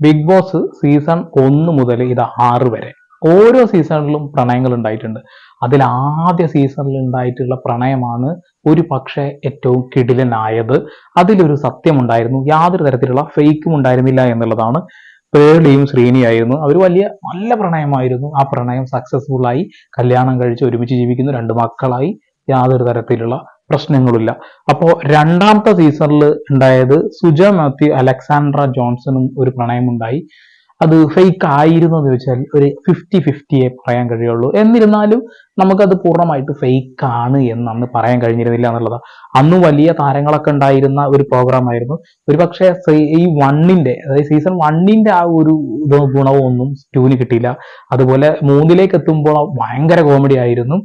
Big boss season ഒന്ന് മുതൽ ഇത് ആറ് വരെ. ഓരോ സീസണിലും പ്രണയങ്ങൾ ഉണ്ടായിട്ടുണ്ട്. അതിൽ ആദ്യ സീസണിൽ ഉണ്ടായിട്ടുള്ള പ്രണയമാണ് ഒരു പക്ഷേ ഏറ്റവും കിടിലനായത്. അതിലൊരു സത്യമുണ്ടായിരുന്നു. യാതൊരു തരത്തിലുള്ള ഫേക്കും ഉണ്ടായിരുന്നില്ല എന്നുള്ളതാണ് പേളിയും ശ്രീനിയായിരുന്നു. അവർ വലിയ നല്ല പ്രണയമായിരുന്നു. ആ പ്രണയം സക്സസ്ഫുൾ ആയി കല്യാണം കഴിച്ച് ഒരുമിച്ച് ജീവിക്കുന്നു രണ്ട് മക്കളായി യാതൊരു തരത്തിലുള്ള പ്രശ്നങ്ങളുമില്ല. അപ്പോ രണ്ടാമത്തെ സീസണിൽ ഉണ്ടായത് സുജ മാത്യു അലക്സാണ്ട്ര ജോൺസണും ഒരു പ്രണയമുണ്ടായി. അത് ഫേക്ക് ആയിരുന്നു എന്ന് വെച്ചാൽ ഒരു ഫിഫ്റ്റി ഫിഫ്റ്റിയെ പറയാൻ കഴിയുള്ളൂ. എന്നിരുന്നാലും നമുക്കത് പൂർണമായിട്ട് ഫേക്ക് ആണ് എന്ന് അന്ന് പറയാൻ കഴിഞ്ഞിരുന്നില്ല എന്നുള്ളതാണ് അന്ന് വലിയ താരങ്ങളൊക്കെ ഉണ്ടായിരുന്ന ഒരു പ്രോഗ്രാം ആയിരുന്നു. ഒരു പക്ഷേ ഈ വണ്ണിന്റെ അതായത് സീസൺ വണ്ണിന്റെ ആ ഒരു ഗുണവും ഒന്നും ട്യൂന് കിട്ടിയില്ല. അതുപോലെ മൂന്നിലേക്ക് എത്തുമ്പോൾ ഭയങ്കര കോമഡി ആയിരുന്നു.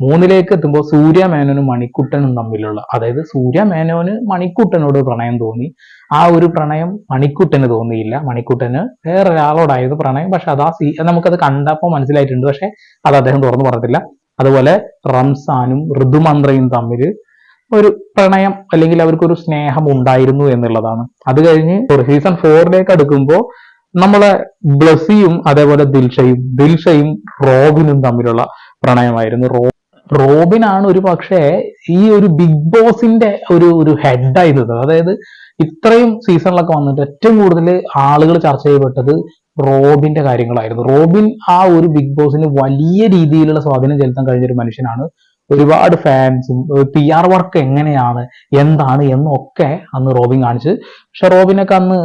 മൂന്നിലേക്ക് എത്തുമ്പോൾ സൂര്യ മേനോനും മണിക്കുട്ടനും തമ്മിലുള്ള അതായത് സൂര്യ മേനോന് മണിക്കുട്ടനോട് പ്രണയം തോന്നി. ആ ഒരു പ്രണയം മണിക്കുട്ടന് തോന്നിയില്ല. മണിക്കുട്ടന് വേറെ ഒരാളോടായിരുന്നു പ്രണയം. പക്ഷെ അതാ സീ നമുക്കത് കണ്ടപ്പോൾ മനസ്സിലായിട്ടുണ്ട്. പക്ഷെ അത് അദ്ദേഹം തുറന്നു പറഞ്ഞിട്ടില്ല. അതുപോലെ റംസാനും ഋതുമന്ത്രയും തമ്മിൽ ഒരു പ്രണയം അല്ലെങ്കിൽ അവർക്കൊരു സ്നേഹം ഉണ്ടായിരുന്നു എന്നുള്ളതാണ്. അത് കഴിഞ്ഞ് സീസൺ ഫോറിലേക്ക് അടുക്കുമ്പോൾ നമ്മളെ ബ്ലസിയും അതേപോലെ ദിൽഷയും ദിൽഷയും റോബിനും തമ്മിലുള്ള പ്രണയമായിരുന്നു. റോ റോബിനാണ് ഒരു പക്ഷേ ഈ ഒരു ബിഗ് ബോസിന്റെ ഒരു ഒരു ഹെഡായി നിന്നത് അതായത് ഇത്രയും സീസണിലൊക്കെ വന്നിട്ട് ഏറ്റവും കൂടുതൽ ആളുകൾ ചർച്ച ചെയ്യപ്പെട്ടത് റോബിന്റെ കാര്യങ്ങളായിരുന്നു. റോബിൻ ആ ഒരു ബിഗ് ബോസിന് വലിയ രീതിയിലുള്ള സ്വാധീനം ചെലുത്താൻ കഴിഞ്ഞ ഒരു മനുഷ്യനാണ്. ഒരുപാട് ഫാൻസും പി ആർ വർക്ക് എങ്ങനെയാണ് എന്താണ് എന്നൊക്കെ അന്ന് റോബിൻ കാണിച്ചത് പക്ഷെ റോബിനൊക്കെ അന്ന്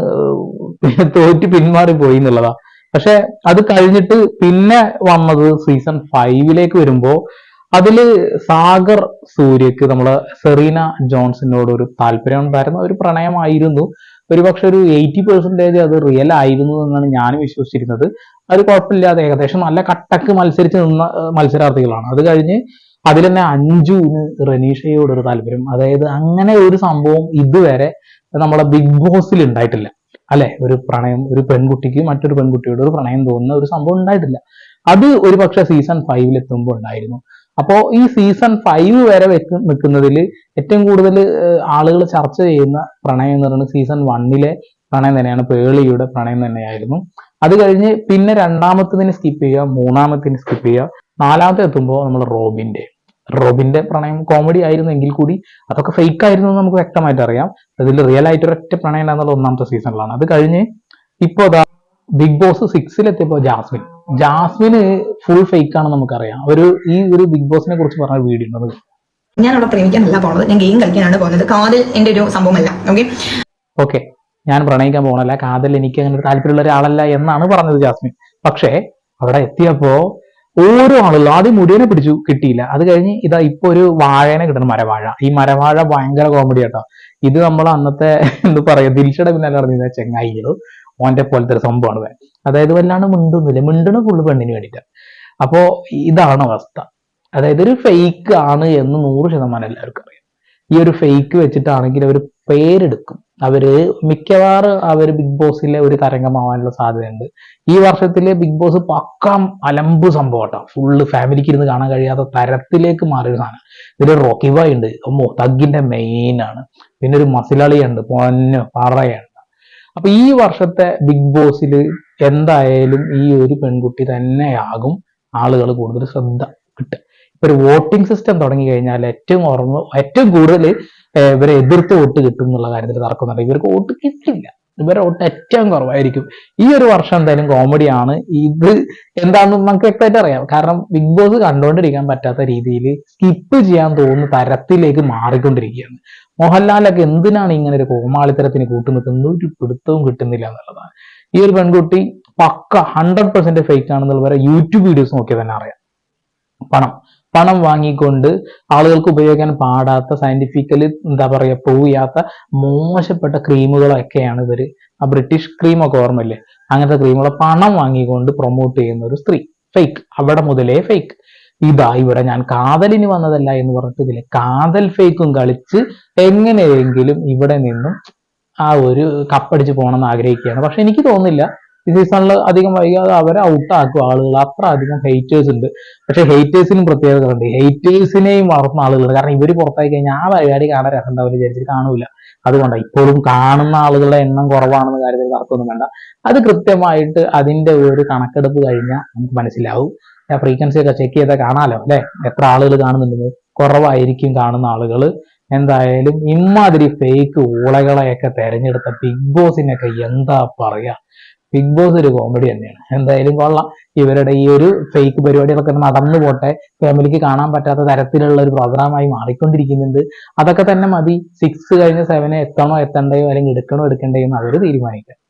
തോറ്റ് പിന്മാറി പോയി എന്നുള്ളതാ. പക്ഷെ അത് കഴിഞ്ഞിട്ട് പിന്നെ വന്നത് സീസൺ ഫൈവിലേക്ക് വരുമ്പോ അതിൽ സാഗർ സൂര്യക്ക് നമ്മൾ സെറീന ജോൺസിനോട് ഒരു താല്പര്യം ഉണ്ടായിരുന്നു. ഒരു പ്രണയമായിരുന്നു. ഒരുപക്ഷെ ഒരു എയ്റ്റി പെർസെന്റേജ് അത് റിയൽ ആയിരുന്നു എന്നാണ് ഞാൻ വിശ്വസിച്ചിരുന്നത്. അത് കുഴപ്പമില്ലാതെ ഏകദേശം നല്ല കട്ടക്ക് മത്സരിച്ച് നിന്ന മത്സരാർത്ഥികളാണ്. അത് കഴിഞ്ഞ് അതിൽ തന്നെ അഞ്ജുവിന് റനീഷയോട് ഒരു താല്പര്യം. അതായത് അങ്ങനെ ഒരു സംഭവം ഇതുവരെ നമ്മളെ ബിഗ് ബോസിൽ ഉണ്ടായിട്ടില്ല. അല്ലെ? ഒരു പ്രണയം ഒരു പെൺകുട്ടിക്ക് മറ്റൊരു പെൺകുട്ടിയോട് ഒരു പ്രണയം തോന്നുന്ന ഒരു സംഭവം ഉണ്ടായിട്ടില്ല. അത് ഒരു പക്ഷെ സീസൺ ഫൈവിൽ എത്തുമ്പോൾ ഉണ്ടായിരുന്നു. അപ്പോ ഈ സീസൺ ഫൈവ് വരെ വെക്ക് നിൽക്കുന്നതിൽ ഏറ്റവും കൂടുതൽ ആളുകൾ ചർച്ച ചെയ്യുന്ന പ്രണയം എന്ന് പറയുന്നത് സീസൺ വണ്ണിലെ പ്രണയം തന്നെയാണ് പേളിയുടെ പ്രണയം തന്നെയായിരുന്നു. അത് കഴിഞ്ഞ് പിന്നെ രണ്ടാമത്തതിന് സ്കിപ്പ് ചെയ്യുക മൂന്നാമത്തിന് സ്കിപ്പ് ചെയ്യുക നാലാമത്തെ എത്തുമ്പോൾ നമ്മൾ റോബിന്റെ റോബിന്റെ പ്രണയം കോമഡി ആയിരുന്നു എങ്കിൽ കൂടി അതൊക്കെ ഫേക്ക് ആയിരുന്നു എന്ന് നമുക്ക് വ്യക്തമായിട്ട് അറിയാം. അതിൽ റിയൽ ആയിട്ട് ഒരൊറ്റ പ്രണയം ഉണ്ടാകുന്നത് ഒന്നാമത്തെ സീസണിലാണ് അത് കഴിഞ്ഞ് ഇപ്പോൾ ബിഗ് ബോസ് സിക്സിലെത്തിയപ്പോൾ ജാസ്മിൻ. ജാസ്മിന് ഫുൾ ഫേക്ക് ആണെന്ന് നമുക്കറിയാം. ഒരു ഈ ഒരു ബിഗ് ബോസിനെ കുറിച്ച് പറഞ്ഞ വീഡിയോ ഉണ്ടത് ഞാൻ അവിടെ പ്രേമിക്കാനല്ല പോണത്. ഞാൻ ഗെയിം കളിക്കാനാണ് പോകുന്നത്. കാതൽ എന്റെ ഒരു സംഭവമല്ല. ഓക്കെ ഓക്കെ ഞാൻ പ്രണയിക്കാൻ പോകണല്ല കാതൽ എനിക്ക് അങ്ങനെ ഒരു താല്പര്യമുള്ള ഒരാളല്ല എന്നാണ് പറഞ്ഞത് ജാസ്മിൻ. പക്ഷേ അവിടെ എത്തിയപ്പോ ഓരോ ആളുകളും ആദ്യം മുടിയനെ പിടിച്ചു കിട്ടിയില്ല. അത് കഴിഞ്ഞ് ഇതാ ഇപ്പൊ ഒരു വാഴേനെ കിട്ടണം മരവാഴ. ഈ മരവാഴ ഭയങ്കര കോമഡി കേട്ടോ ഇത് നമ്മൾ അന്നത്തെ എന്താ പറയാ ദിൽഷയുടെ പിന്നാലെ പറഞ്ഞ ചെങ്ങായികളും ഓന്റെ പോലത്തെ ഒരു സംഭവമാണ് വേ അതായത് വല്ലാണ്ട് മിണ്ടുന്നില്ല. മിണ്ടണ ഫുള്ള് പെണ്ണിന് വേണ്ടിയിട്ടാണ്. അപ്പോ ഇതാണ് അവസ്ഥ. അതായത് ഒരു ഫേക്ക് ആണ് എന്ന് നൂറ് ശതമാനം എല്ലാവർക്കും അറിയാം. ഈ ഒരു ഫേക്ക് വെച്ചിട്ടാണെങ്കിൽ അവർ പേരെടുക്കും. അവർ മിക്കവാറും അവർ ബിഗ് ബോസിലെ ഒരു തരംഗമാവാനുള്ള സാധ്യതയുണ്ട്. ഈ വർഷത്തിലെ ബിഗ് ബോസ് പക്കം അലമ്പ് സംഭവം ഫുള്ള് ഫാമിലിക്ക് ഇരുന്ന് കാണാൻ കഴിയാത്ത തരത്തിലേക്ക് മാറിയ സാധനം. ഇതിൽ റോക്കി ബോയ് ഉണ്ട്. അമ്മോ തഗ്ഗിന്റെ മെയിൻ ആണ്. പിന്നെ ഒരു മസിലളിയുണ്ട് പൊന്നു പറയണ്ട അപ്പൊ ഈ വർഷത്തെ ബിഗ് ബോസിൽ എന്തായാലും ഈ ഒരു പെൺകുട്ടി തന്നെയാകും ആളുകൾ കൂടുതൽ ശ്രദ്ധ കിട്ടുക. ഇപ്പൊ ഒരു വോട്ടിംഗ് സിസ്റ്റം തുടങ്ങി കഴിഞ്ഞാൽ ഏറ്റവും ഓർമ്മ ഏറ്റവും കൂടുതൽ ഇവരെ എതിർത്ത് വോട്ട് കിട്ടും എന്നുള്ള കാര്യത്തിൽ തർക്കമുണ്ട് ഇവർക്ക് വോട്ട് കിട്ടില്ല. ഇവരുടെ വോട്ട് ഏറ്റവും കുറവായിരിക്കും. ഈ ഒരു വർഷം എന്തായാലും കോമഡിയാണ് ഇത് എന്താണെന്ന് നമുക്ക് വ്യക്തമായിട്ട് അറിയാം. കാരണം ബിഗ് ബോസ് കണ്ടുകൊണ്ടിരിക്കാൻ പറ്റാത്ത രീതിയിൽ സ്കിപ്പ് ചെയ്യാൻ തോന്നുന്ന തരത്തിലേക്ക് മാറിക്കൊണ്ടിരിക്കുകയാണ്. മോഹൻലാലൊക്കെ എന്തിനാണ് ഇങ്ങനെ ഒരു കോമാളിത്തരത്തിന് കൂട്ടുനിൽക്കുന്നത്? ഒരു പിടുത്തവും കിട്ടുന്നില്ല എന്നുള്ളതാണ്. ഈ ഒരു പെൺകുട്ടി പക്ക ഹൺഡ്രഡ് പെർസെന്റ് ഫേക്ക് ആണെന്നുള്ള വരെ യൂട്യൂബ് വീഡിയോസ് നോക്കിയാൽ തന്നെ അറിയാം. പണം. പണം വാങ്ങിക്കൊണ്ട് ആളുകൾക്ക് ഉപയോഗിക്കാൻ പാടാത്ത സയന്റിഫിക്കലി എന്താ പറയുക പ്രൂവ് ചെയ്യാത്ത മോശപ്പെട്ട ക്രീമുകളൊക്കെയാണ് ഇവർ. ആ ബ്രിട്ടീഷ് ക്രീമൊക്കെ ഓർമ്മയില്ലേ? അങ്ങനത്തെ ക്രീമുകളെ പണം വാങ്ങിക്കൊണ്ട് പ്രൊമോട്ട് ചെയ്യുന്ന ഒരു സ്ത്രീ. ഫേക്ക് അവിടെ മുതലേ ഫേക്ക് ഇതാ ഇവിടെ ഞാൻ കാതലിന് വന്നതല്ല എന്ന് പറഞ്ഞിട്ട് ഇതിലെ കാതൽ ഫേക്കും കളിച്ച് എങ്ങനെയെങ്കിലും ഇവിടെ നിന്നും ആ ഒരു കപ്പടിച്ച് പോകണം എന്ന് ആഗ്രഹിക്കുകയാണ്. പക്ഷെ എനിക്ക് തോന്നുന്നില്ല ഈ സീസണിൽ അധികം വൈകാതെ അവരെ ഔട്ടാക്കും ആളുകൾ അത്ര അധികം ഹെയ്റ്റേഴ്സ് ഉണ്ട്. പക്ഷെ ഹെയ്റ്റേഴ്സിനും ഉണ്ട്. ഹെയ്റ്റേഴ്സിനെയും വളർത്തുന്ന ആളുകളുണ്ട് കാരണം ഇവർ പുറത്തായി കഴിഞ്ഞാൽ ആ പരിപാടി കാണാൻ രസം വിചാരിച്ചിട്ട് കാണൂല. അതുകൊണ്ടാണ് ഇപ്പോഴും കാണുന്ന ആളുകളുടെ എണ്ണം കുറവാണെന്ന കാര്യത്തിൽ തർക്കമൊന്നും വേണ്ട. അത് കൃത്യമായിട്ട് അതിന്റെ ഒരു കണക്കെടുപ്പ് കഴിഞ്ഞാൽ നമുക്ക് മനസ്സിലാവും. ഫ്രീക്വൻസി ഒക്കെ ചെക്ക് ചെയ്താൽ കാണാലോ അല്ലെ? എത്ര ആളുകൾ കാണുന്നുണ്ടെന്ന്. കുറവായിരിക്കും കാണുന്ന ആളുകൾ എന്തായാലും ഇമാതിരി ഫേക്ക് ഊളകളെയൊക്കെ തെരഞ്ഞെടുത്ത ബിഗ് ബോസിനൊക്കെ എന്താ പറയാ? ബിഗ് ബോസ് ഒരു കോമഡി തന്നെയാണ്. എന്തായാലും കൊള്ളാം. ഇവരുടെ ഈ ഒരു ഫേക്ക് പരിപാടികളൊക്കെ നടന്നു പോട്ടെ. ഫാമിലിക്ക് കാണാൻ പറ്റാത്ത തരത്തിലുള്ള ഒരു പ്രോഗ്രാമായി മാറിക്കൊണ്ടിരിക്കുന്നുണ്ട്. അതൊക്കെ തന്നെ മതി. സിക്സ് കഴിഞ്ഞ സെവന് എത്തണോ എത്തണ്ടയോ അല്ലെങ്കിൽ എടുക്കണോ എടുക്കണ്ടയോ എന്ന് അവർ തീരുമാനിക്കാം.